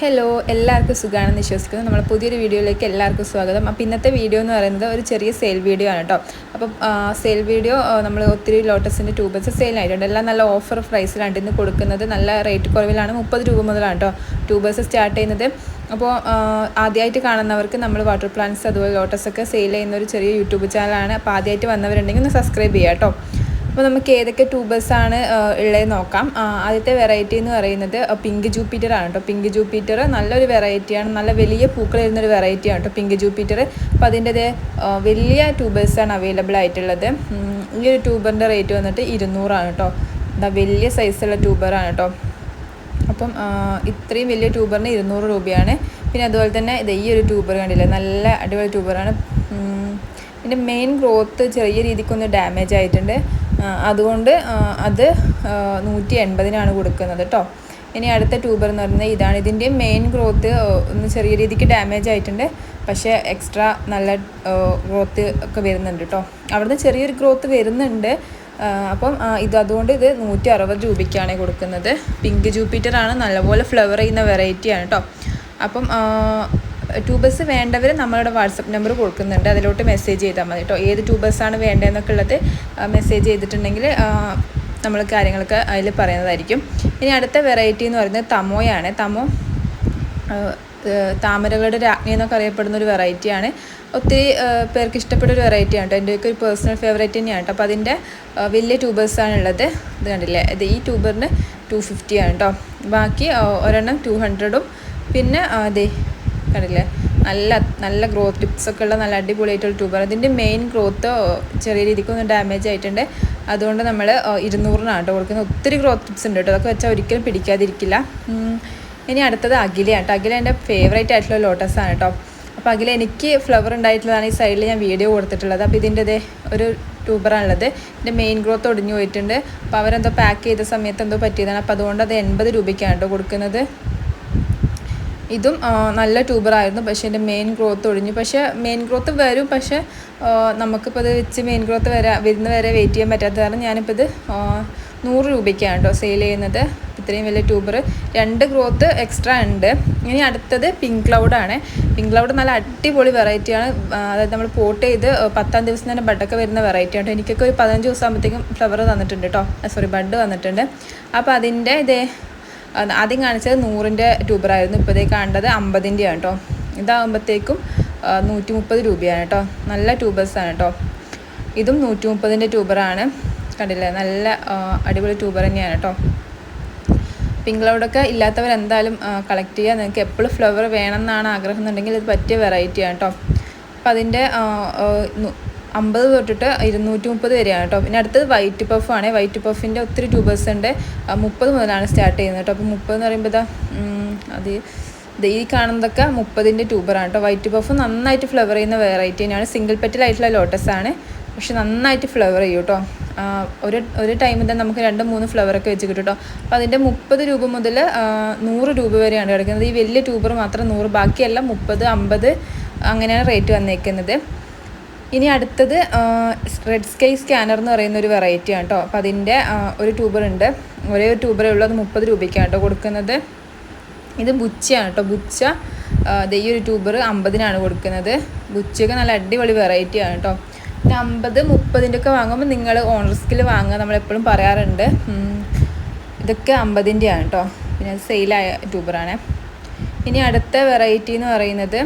Hello എല്ലാവർക്കും സുഖമാണെന്ന് വിശ്വസിക്കുന്നു. നമ്മൾ പുതിയൊരു വീഡിയോയിലേക്ക് എല്ലാവർക്കും സ്വാഗതം. അപ്പോൾ ഇന്നത്തെ വീഡിയോ എന്ന് പറയുന്നത് ഒരു ചെറിയ സെയിൽ വീഡിയോ ആണ് കേട്ടോ അപ്പം സെയിൽ വീഡിയോ നമ്മൾ ഒത്തിരി ലോട്ടസിന്റെ ട്യൂബസ് സെയിലായിട്ടുണ്ട് എല്ലാം നല്ല ഓഫർ പ്രൈസിലാണ് ഇന്ന് കൊടുക്കുന്നത്. നല്ല റേറ്റ് കുറവിലാണ്. മുപ്പത് രൂപ മുതലാണ് കേട്ടോ ട്യൂബസ് സ്റ്റാർട്ട് ചെയ്യുന്നത്. അപ്പോൾ ആദ്യമായിട്ട് കാണുന്നവർക്ക് നമ്മൾ വാട്ടർ പ്ലാന്റ്സ് അതുപോലെ ലോട്ടസ് ഒക്കെ സെയിൽ ചെയ്യുന്ന ഒരു ചെറിയ യൂട്യൂബ് ചാനലാണ് അപ്പോൾ ആദ്യമായിട്ട് വന്നവരുണ്ടെങ്കിൽ ഒന്ന് സബ്സ്ക്രൈബ് ചെയ്യാം കേട്ടോ അപ്പോൾ നമുക്ക് ഏതൊക്കെ ട്യൂബേഴ്സാണ് ഉള്ളത് നോക്കാം. ആദ്യത്തെ വെറൈറ്റി എന്ന് പറയുന്നത് പിങ്ക് ജൂപ്പിറ്റർ ആണ് കേട്ടോ പിങ്ക് ജൂപ്പിറ്റർ നല്ലൊരു വെറൈറ്റിയാണ് നല്ല വലിയ പൂക്കൾ വരുന്നൊരു വെറൈറ്റിയാണ് കേട്ടോ പിങ്ക് ജൂപ്പിറ്റർ അപ്പോൾ അതിന്റെ വലിയ ട്യൂബേഴ്സാണ് അവൈലബിൾ ആയിട്ടുള്ളത്. ഈ ഒരു ട്യൂബറിന്റെ റേറ്റ് വന്നിട്ട് ഇരുന്നൂറാണ് കേട്ടോ എന്താ വലിയ സൈസുള്ള ട്യൂബറാണ് കേട്ടോ അപ്പം ഇത്രയും വലിയ ട്യൂബറിന് ഇരുന്നൂറ് രൂപയാണ്. പിന്നെ അതുപോലെ തന്നെ ഇത് ഈ ഒരു ട്യൂബർ കണ്ടില്ലേ? നല്ല അടിപൊളി ട്യൂബറാണ് ഇതിന്റെ മെയിൻ ഗ്രോത്ത് ചെറിയ രീതിക്കൊന്ന് ഡാമേജ് ആയിട്ടുണ്ട്. അതുകൊണ്ട് അത് നൂറ്റി എൺപതിനാണ് കൊടുക്കുന്നത് കേട്ടോ ഇനി അടുത്ത ട്യൂബർ എന്ന് പറയുന്നത് ഇതാണ്. ഇതിന്റെ മെയിൻ ഗ്രോത്ത് ഒന്ന് ചെറിയ രീതിക്ക് ഡാമേജ് ആയിട്ടുണ്ട്. പക്ഷേ എക്സ്ട്രാ നല്ല ഗ്രോത്ത് ഒക്കെ വരുന്നുണ്ട് കേട്ടോ അവിടുന്ന് ചെറിയൊരു ഗ്രോത്ത് വരുന്നുണ്ട്. അപ്പം ഇത് അതുകൊണ്ട് ഇത് നൂറ്റി അറുപത് രൂപയ്ക്കാണ് കൊടുക്കുന്നത്. പിങ്ക് ജൂപ്പിറ്റർ ആണ് നല്ലപോലെ ഫ്ലവർ ചെയ്യുന്ന വെറൈറ്റിയാണ് കേട്ടോ അപ്പം ട്യൂബേഴ്സ് വേണ്ടവർ നമ്മളുടെ വാട്സപ്പ് നമ്പർ കൊടുക്കുന്നുണ്ട്. അതിലോട്ട് മെസ്സേജ് ചെയ്താൽ മതി കേട്ടോ ഏത് ട്യൂബേഴ്സാണ് വേണ്ടതെന്നൊക്കെ ഉള്ളത് മെസ്സേജ് ചെയ്തിട്ടുണ്ടെങ്കിൽ നമ്മൾ കാര്യങ്ങളൊക്കെ അതിൽ പറയുന്നതായിരിക്കും. ഇനി അടുത്ത വെറൈറ്റി എന്ന് പറയുന്നത് തമോയാണ്. തമോ താമരകളുടെ രാജ്ഞി എന്നൊക്കെ അറിയപ്പെടുന്ന ഒരു വെറൈറ്റിയാണ് ഒത്തിരി പേർക്ക് ഇഷ്ടപ്പെട്ട ഒരു വെറൈറ്റിയാണ് കേട്ടോ എന്റെയൊക്കെ ഒരു പേഴ്സണൽ ഫേവറേറ്റ് തന്നെയാണ് കേട്ടോ അപ്പോൾ അതിന്റെ വലിയ ട്യൂബേഴ്സാണ് ഉള്ളത്. ഇത് കണ്ടില്ലേ? ഇത് ഈ ട്യൂബറിന് ടു ഫിഫ്റ്റിയാണ് കേട്ടോ ബാക്കി ഒരെണ്ണം ടു ഹൺഡ്രഡും പിന്നെ അതെ കണ്ടില്ലേ? നല്ല നല്ല ഗ്രോത്ത് ടിപ്സ് ഒക്കെ ഉള്ള നല്ല അടിപൊളിയായിട്ടുള്ള ട്യൂബർ അതിന്റെ മെയിൻ ഗ്രോത്ത് ചെറിയ രീതിക്കൊന്ന് ഡാമേജ് ആയിട്ടുണ്ട്. അതുകൊണ്ട് നമ്മൾ ഇരുന്നൂറിനാണ് കേട്ടോ കൊടുക്കുന്നത്. ഒത്തിരി ഗ്രോത്ത് ടിപ്സ് ഉണ്ട് കേട്ടോ. അതൊക്കെ വെച്ചാൽ ഒരിക്കലും പിടിക്കാതിരിക്കില്ല. ഇനി അടുത്തത് അഖിലയാണ് കേട്ടോ. അഖില എന്റെ ഫേവറേറ്റ് ആയിട്ടുള്ള ലോട്ടസ് ആണ് കേട്ടോ. അപ്പോൾ അഖില എനിക്ക് ഫ്ലവർ ഉണ്ടായിട്ടുള്ളതാണ് ഈ സൈഡിൽ ഞാൻ വീഡിയോ കൊടുത്തിട്ടുള്ളത്. അപ്പോൾ ഇതിന്റെ ഒരു ട്യൂബറാണുള്ളത് ഇതിന്റെ മെയിൻ ഗ്രോത്ത് ഒടിഞ്ഞു പോയിട്ടുണ്ട്. അപ്പോൾ അവരെന്തോ പാക്ക് ചെയ്ത സമയത്ത് എന്തോ പറ്റിയതാണ്. അപ്പോൾ അതുകൊണ്ട് അത് എൺപത് രൂപയ്ക്കാണ് കേട്ടോ കൊടുക്കുന്നത്. ഇതും നല്ല ട്യൂബറായിരുന്നു പക്ഷേ എന്റെ മെയിൻ ഗ്രോത്ത് ഒഴിഞ്ഞു. പക്ഷേ മെയിൻ ഗ്രോത്ത് വരും. പക്ഷേ നമുക്കിപ്പോൾ ഇത് വെച്ച് മെയിൻ ഗ്രോത്ത് വരാ വരുന്ന വരെ വെയിറ്റ് ചെയ്യാൻ പറ്റാത്ത കാരണം ഞാനിപ്പോൾ ഇത് നൂറ് രൂപയ്ക്കാണ് കേട്ടോ സെയിൽ ചെയ്യുന്നത്. ഇത്രയും വലിയ ട്യൂബർ രണ്ട് ഗ്രോത്ത് എക്സ്ട്രാ ഉണ്ട്. ഇനി അടുത്തത് പിങ്ക് ക്ലൗഡാണ് പിങ്ക് ക്ലൗഡ് നല്ല അടിപൊളി വെറൈറ്റിയാണ് അതായത് നമ്മൾ പോട്ട് ചെയ്ത് പത്താം ദിവസം തന്നെ ബഡൊക്കെ വരുന്ന വെറൈറ്റി ആണ് എനിക്കൊക്കെ ഒരു പതിനഞ്ച് ദിവസം ആകുമ്പോഴത്തേക്കും ഫ്ലവർ തന്നിട്ടുണ്ട് കേട്ടോ. സോറി ബഡ് വന്നിട്ടുണ്ട്. അപ്പോൾ അതിന്റെ ഇതേ ആദ്യം കാണിച്ചത് നൂറിന്റെ ട്യൂബറായിരുന്നു. ഇപ്പോഴത്തേക്ക് കാണേണ്ടത് അമ്പതിന്റെയാണ് കേട്ടോ. ഇതാകുമ്പോഴത്തേക്കും നൂറ്റി മുപ്പത് രൂപയാണ് കേട്ടോ. നല്ല ട്യൂബേഴ്സാണ് കേട്ടോ. ഇതും നൂറ്റി മുപ്പതിന്റെ ട്യൂബറാണ്. കണ്ടില്ലേ? നല്ല അടിപൊളി ട്യൂബർ തന്നെയാണ് കേട്ടോ. പിങ്ക് ഇല്ലാത്തവർ എന്തായാലും കളക്ട് ചെയ്യുക നിങ്ങൾക്ക് എപ്പോഴും ഫ്ലവർ വേണമെന്നാണ് ആഗ്രഹം എന്നുണ്ടെങ്കിൽ ഇത് പറ്റിയ വെറൈറ്റിയാണ് കേട്ടോ. അപ്പോൾ അതിന്റെ അമ്പത് തൊട്ടിട്ട് ഇരുന്നൂറ്റി മുപ്പത് വരെയാണ് കേട്ടോ. പിന്നെ അടുത്തത് വൈറ്റ് പഫ് ആണ്. വൈറ്റ് പഫിന്റെ ഒത്തിരി ട്യൂബേഴ്സ് ഉണ്ട്. ആ, മുപ്പത് മുതലാണ് സ്റ്റാർട്ട് ചെയ്യുന്നത് കേട്ടോ. അപ്പോൾ മുപ്പത് എന്ന് പറയുമ്പോൾ ഇതാ അത് ഈ കാണുന്നതൊക്കെ മുപ്പതിന്റെ ട്യൂബറാണ് കേട്ടോ. വൈറ്റ് പഫ് നന്നായിട്ട് ഫ്ലവർ ചെയ്യുന്ന വെറൈറ്റി തന്നെയാണ്. സിംഗിൾ പെറ്റലായിട്ടുള്ള ലോട്ടസ് ആണ്. പക്ഷെ നന്നായിട്ട് ഫ്ലവർ ചെയ്യും കേട്ടോ. ഒരു ഒരു ടൈമിൽ തന്നെ നമുക്ക് രണ്ട് മൂന്ന് ഫ്ലവറൊക്കെ വെച്ച് കിട്ടും കേട്ടോ. അപ്പോൾ അതിന്റെ മുപ്പത് രൂപ മുതൽ നൂറ് രൂപ വരെയാണ് കിടക്കുന്നത്. ഈ വലിയ ട്യൂബർ മാത്രം നൂറ് ബാക്കിയെല്ലാം മുപ്പത് അമ്പത് അങ്ങനെയാണ് റേറ്റ് വന്നേക്കുന്നത്. ഇനി അടുത്തത് റെഡ് സ്കൈ സ്കാനർ എന്ന് പറയുന്ന ഒരു വെറൈറ്റിയാണ് കേട്ടോ അപ്പോൾ അതിന്റെ ഒരു ട്യൂബർ ഉണ്ട്. ഒരേ ഒരു ട്യൂബറേ ഉള്ളൂ അത് മുപ്പത് രൂപയ്ക്കാണ് കേട്ടോ കൊടുക്കുന്നത്. ഇത് ബുച്ചയാണ് കേട്ടോ ബുച്ച ഈ ഒരു ട്യൂബർ അമ്പതിനാണ് കൊടുക്കുന്നത്. ബുച്ചയൊക്കെ നല്ല അടിപൊളി വെറൈറ്റിയാണ് കേട്ടോ പിന്നെ അമ്പത് മുപ്പതിന്റെ ഒക്കെ വാങ്ങുമ്പോൾ നിങ്ങൾ ഓൺ റിസ്കിൽ വാങ്ങുക നമ്മളെപ്പോഴും പറയാറുണ്ട്. ഇതൊക്കെ അമ്പതിന്റെയാണ് കേട്ടോ പിന്നെ സെയിലായ ട്യൂബറാണ് ഇനി അടുത്ത വെറൈറ്റി എന്ന് പറയുന്നത്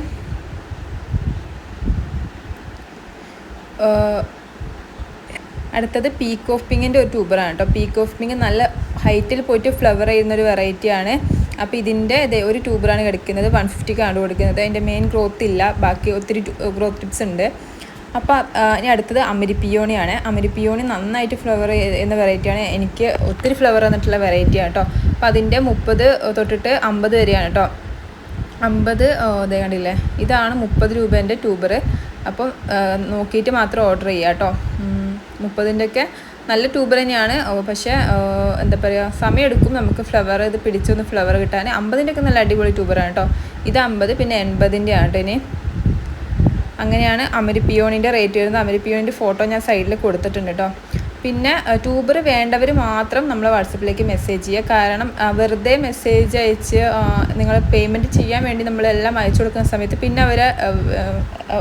അടുത്തത് പീക്ക് ഓഫ് പിങ്ങിന്റെ ഒരു ട്യൂബറാണ് കേട്ടോ പീക്ക് ഓഫ് പിങ്ക് നല്ല ഹൈറ്റിൽ പോയിട്ട് ഫ്ലവർ ചെയ്യുന്നൊരു വെറൈറ്റിയാണ് അപ്പോൾ ഇതിന്റെ ഇതേ ഒരു ട്യൂബറാണ് കിടക്കുന്നത് വൺ ഫിഫ്റ്റിക്കാണ് കൊടുക്കുന്നത്. അതിന്റെ മെയിൻ ഗ്രോത്ത് ഇല്ല. ബാക്കി ഒത്തിരി ഗ്രോത്ത് ടിപ്സ് ഉണ്ട്. അപ്പോൾ ഇനി അടുത്തത് അമരിപ്പിയോണിയാണ് അമരിപ്പിയോണി നന്നായിട്ട് ഫ്ലവർ ചെയ്യുന്ന വെറൈറ്റിയാണ് എനിക്ക് ഒത്തിരി ഫ്ലവർ വന്നിട്ടുള്ള വെറൈറ്റിയാണ് കേട്ടോ അപ്പോൾ അതിന്റെ മുപ്പത് തൊട്ടിട്ട് അമ്പത് വരെയാണ് കേട്ടോ അമ്പത് ഇതേ കണ്ടില്ലേ? ഇതാണ് മുപ്പത് രൂപേന്റെ ട്യൂബർ അപ്പം നോക്കിയിട്ട് മാത്രം ഓർഡർ ചെയ്യുക കേട്ടോ. മുപ്പതിന്റെ ഒക്കെ നല്ല ട്യൂബർ തന്നെയാണ്. പക്ഷേ എന്താ പറയുക സമയമെടുക്കും നമുക്ക് ഫ്ലവർ ഇത് പിടിച്ചൊന്ന് ഫ്ലവർ കിട്ടാൻ അമ്പതിന്റെ ഒക്കെ നല്ല അടിപൊളി ട്യൂബറാണ് കേട്ടോ. ഇത് അമ്പത് പിന്നെ എൺപതിന്റെ ആണ് കേട്ടോ ഇനി. അങ്ങനെയാണ് അമരിപ്പിയോണിന്റെ റേറ്റ് വരുന്നത്. അമരിപ്പിയോണിന്റെ ഫോട്ടോ ഞാൻ സൈഡിൽ കൊടുത്തിട്ടുണ്ട് കേട്ടോ. പിന്നെ ട്യൂബർ വേണ്ടവർ മാത്രം നമ്മൾ വാട്സപ്പിലേക്ക് മെസ്സേജ് ചെയ്യുക. കാരണം വെറുതെ മെസ്സേജ് അയച്ച് നിങ്ങൾ പേയ്മെന്റ് ചെയ്യാൻ വേണ്ടി നമ്മളെല്ലാം അയച്ചു കൊടുക്കുന്ന സമയത്ത് പിന്നെ അവർ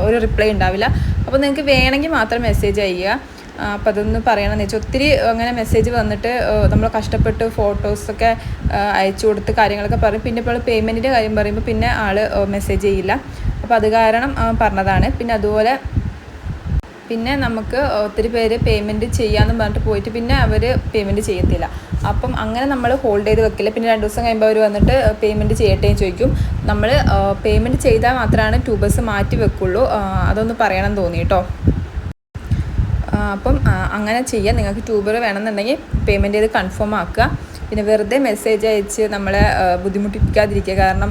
ഒരു റിപ്ലൈ ഉണ്ടാവില്ല. അപ്പോൾ നിങ്ങൾക്ക് വേണമെങ്കിൽ മാത്രം മെസ്സേജ് ചെയ്യുക അപ്പം അതൊന്ന് പറയണമെന്ന് വെച്ചാൽ ഒത്തിരി അങ്ങനെ മെസ്സേജ് വന്നിട്ട് നമ്മൾ കഷ്ടപ്പെട്ട് ഫോട്ടോസൊക്കെ അയച്ചു കൊടുത്ത് കാര്യങ്ങളൊക്കെ പറയും. പിന്നെ ഇപ്പോൾ പേയ്മെന്റിന്റെ കാര്യം പറയുമ്പോൾ പിന്നെ ആൾ മെസ്സേജ് ചെയ്യില്ല. അപ്പോൾ അത് കാരണം പറഞ്ഞതാണ്. പിന്നെ അതുപോലെ പിന്നെ നമുക്ക് ഒത്തിരി പേര് പേയ്മെന്റ് ചെയ്യാമെന്ന് പറഞ്ഞിട്ട് പോയിട്ട് പിന്നെ അവർ പേയ്മെന്റ് ചെയ്യത്തില്ല. അപ്പം അങ്ങനെ നമ്മൾ ഹോൾഡ് ചെയ്ത് വെക്കില്ല. പിന്നെ രണ്ട് ദിവസം കഴിയുമ്പോൾ അവർ വന്നിട്ട് പേയ്മെന്റ് ചെയ്യട്ടെ എന്ന് ചോദിക്കും. നമ്മൾ പേയ്മെന്റ് ചെയ്താൽ മാത്രമാണ് ട്യൂബേഴ്സ് മാറ്റി വെക്കുള്ളൂ. അതൊന്ന് പറയണം തോന്നി കേട്ടോ അപ്പം അങ്ങനെ ചെയ്യാം. നിങ്ങൾക്ക് ട്യൂബർ വേണമെന്നുണ്ടെങ്കിൽ പേയ്മെന്റ് ചെയ്ത് കൺഫേം ആക്കുക. പിന്നെ വെറുതെ മെസ്സേജ് അയച്ച് നമ്മളെ ബുദ്ധിമുട്ടിപ്പിക്കാതിരിക്കുക. കാരണം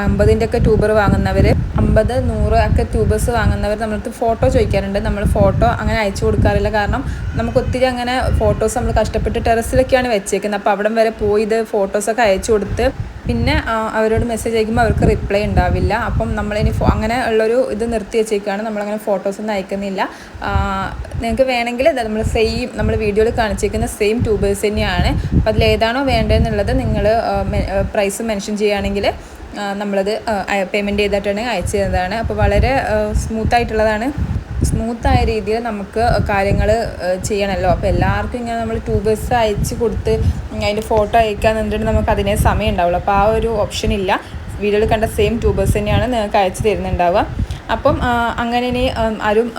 അമ്പതിന്റെ ഒക്കെ ട്യൂബർ വാങ്ങുന്നവർ അമ്പത് നൂറ് ഒക്കെ ട്യൂബേഴ്സ് വാങ്ങുന്നവർ നമ്മളടുത്ത് ഫോട്ടോ ചോദിക്കാറുണ്ട്. നമ്മൾ ഫോട്ടോ അങ്ങനെ അയച്ചു കൊടുക്കാറില്ല. കാരണം നമുക്ക് ഒത്തിരി അങ്ങനെ ഫോട്ടോസ് നമ്മൾ കഷ്ടപ്പെട്ട് ടെറസിലൊക്കെയാണ് വെച്ചേക്കുന്നത്. അപ്പോൾ അവിടം വരെ പോയി ഇത് ഫോട്ടോസൊക്കെ അയച്ചു കൊടുത്ത് പിന്നെ അവരോട് മെസ്സേജ് അയക്കുമ്പോൾ അവർക്ക് റിപ്ലൈ ഉണ്ടാവില്ല. അപ്പം നമ്മളിനി ഫോ അങ്ങനെ ഉള്ളൊരു ഇത് നിർത്തി വെച്ചേക്കാണ്. നമ്മളങ്ങനെ ഫോട്ടോസൊന്നും അയക്കുന്നില്ല. നിങ്ങൾക്ക് വേണമെങ്കിൽ നമ്മൾ സെയിം നമ്മൾ വീഡിയോയിൽ കാണിച്ചിരിക്കുന്ന സെയിം ട്യൂബേഴ്സ് തന്നെയാണ്. അപ്പോൾ അതിലേതാണോ വേണ്ടതെന്നുള്ളത് നിങ്ങൾ പ്രൈസ് മെൻഷൻ ചെയ്യുകയാണെങ്കിൽ നമ്മളത് പേയ്മെന്റ് ചെയ്തിട്ടുണ്ടെങ്കിൽ അയച്ചു തരുന്നതാണ് അപ്പോൾ വളരെ സ്മൂത്തായിട്ടുള്ളതാണ് സ്മൂത്തായ രീതിയിൽ നമുക്ക് കാര്യങ്ങൾ ചെയ്യണമല്ലോ അപ്പോൾ എല്ലാവർക്കും ഇങ്ങനെ നമ്മൾ ട്യൂബേഴ്സ് അയച്ച് കൊടുത്ത് അതിന്റെ ഫോട്ടോ അയക്കാൻ നിന്നിട്ട് നമുക്ക് അതിനെ സമയം ഉണ്ടാവുള്ളൂ. അപ്പോൾ ആ ഒരു ഓപ്ഷൻ ഇല്ല. വീഡിയോയിൽ കണ്ട സെയിം ട്യൂബേഴ്സ് തന്നെയാണ് നിങ്ങൾക്ക് അയച്ചു തരുന്നുണ്ടാവുക. അപ്പം അങ്ങനെ ഇനി ആരും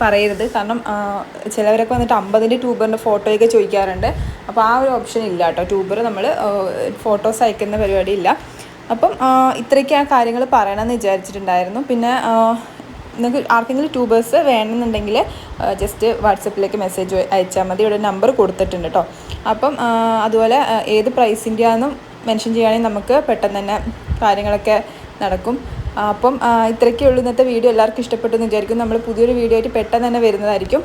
പറയരുത്. കാരണം ചിലവരൊക്കെ വന്നിട്ട് അമ്പതിന്റെ ട്യൂബറിന്റെ ഫോട്ടോയൊക്കെ ചോദിക്കാറുണ്ട്. അപ്പോൾ ആ ഒരു ഓപ്ഷൻ ഇല്ല കേട്ടോ. ട്യൂബർ നമ്മൾ ഫോട്ടോസ് അയക്കുന്ന പരിപാടി ഇല്ല. അപ്പം ആ, കാര്യങ്ങൾ പറയണമെന്ന് വിചാരിച്ചിട്ടുണ്ടായിരുന്നു. പിന്നെ നിങ്ങൾക്ക് ആർക്കെങ്കിലും ട്യൂബേഴ്സ് വേണമെന്നുണ്ടെങ്കിൽ ജസ്റ്റ് വാട്സപ്പിലേക്ക് മെസ്സേജ് അയച്ചാൽ മതി. ഇവിടെ നമ്പർ കൊടുത്തിട്ടുണ്ട് കേട്ടോ അപ്പം അതുപോലെ ഏത് പ്രൈസിന്റെ ആണെന്നും മെൻഷൻ ചെയ്യുകയാണെങ്കിൽ നമുക്ക് പെട്ടെന്ന് തന്നെ കാര്യങ്ങളൊക്കെ നടക്കും. അപ്പം ഇത്രയ്ക്കേ ഉള്ളൂ ഇന്നത്തെ വീഡിയോ എല്ലാവർക്കും ഇഷ്ടപ്പെട്ടു എന്ന് വിചാരിക്കും നമ്മൾ പുതിയൊരു വീഡിയോ ആയിട്ട് പെട്ടെന്ന് തന്നെ വരുന്നതായിരിക്കും.